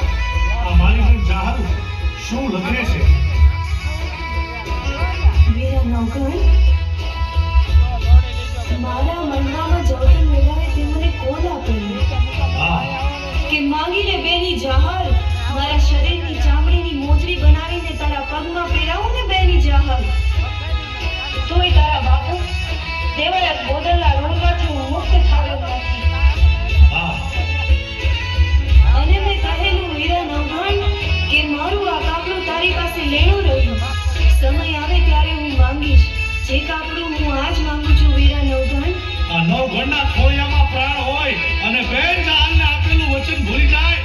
આ મારી જહાલ શું લખે છે? મારા મનમાં જોતન મેળાએ તે મને બનાવીને તારા પગમાં પહેરાવું ને બેની જહાલ તોય તારા બાપુ જે કાપડું હું આજ માંગુ છું, વીરા નવઘણ. આ નવઘણના ખોયામાં પ્રાણ હોય અને બે જહાલને આપેલું વચન ભૂલી જાય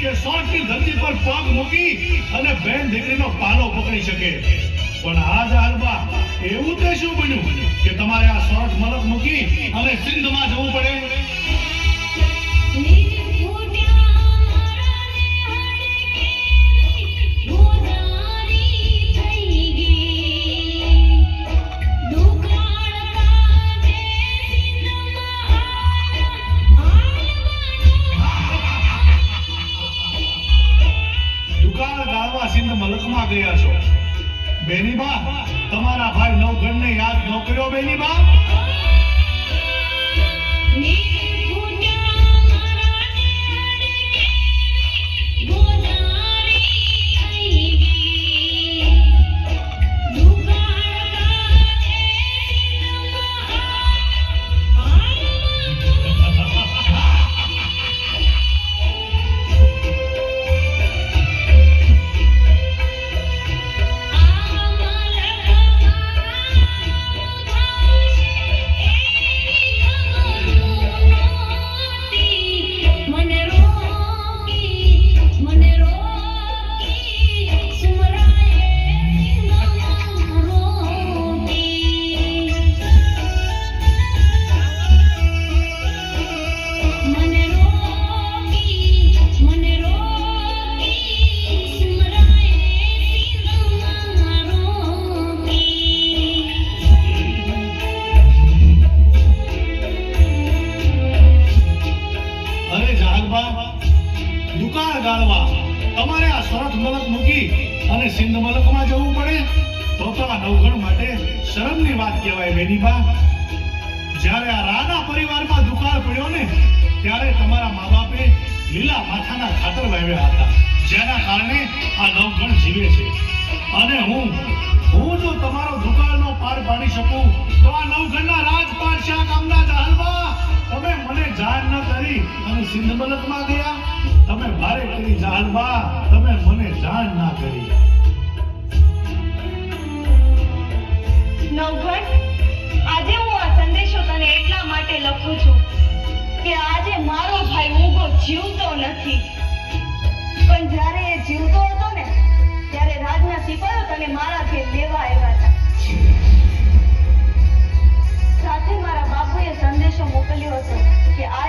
કે સોટની ધરતી પર પગ મૂકી અને બેન દીકરીનો પાલો પકડી શકે. પણ આ જાલબા એવું તે શું બન્યું કે તમારે આ સોટ મલક મૂકી અને સિંધમાં જવું પડે? સિંધ મલકમાં ગયા છો? બેનીબા તમારા ભાઈ નવઘરને યાદ ન કર્યો બેનીબા? નીર સરસ મલક મૂકી અને સિંધ મલકમાં જવું પડે, તો તો આ નવઘણ માટે શરમની વાત કહેવાય બેનીબા જ્યારે આ રાના પરિવારમાં દુકાળ પડ્યો ને, ત્યારે તમારા મા બાપે લીલા માથાના ખાતર વાવ્યા હતા. જેના કારણે આ નવઘણ જીવે છે. અને હું હું જો તમારો દુકાળનો પાર પાડી શકું, તો આ નવઘણના રાજપાટ શાહ કામના જાહલબા તમે મને જાણ ન કરી અને સિંધ મલકમાં ગયા. મારે કરી જાણમાં તમે મને જાણ ના કરી. નવઘટ આજે હું આ સંદેશો તને એટલા માટે લખું છું કે આજે મારો ભાઈ ઊભો જીવતો નથી. પણ જ્યારે એ જીવતો હતો ને, ત્યારે રાજના સિપાયો તને મારા ઘેર લેવા આવ્યા હતા. સાથે મારા બાપુએ સંદેશો મોકલ્યો હતો કે આ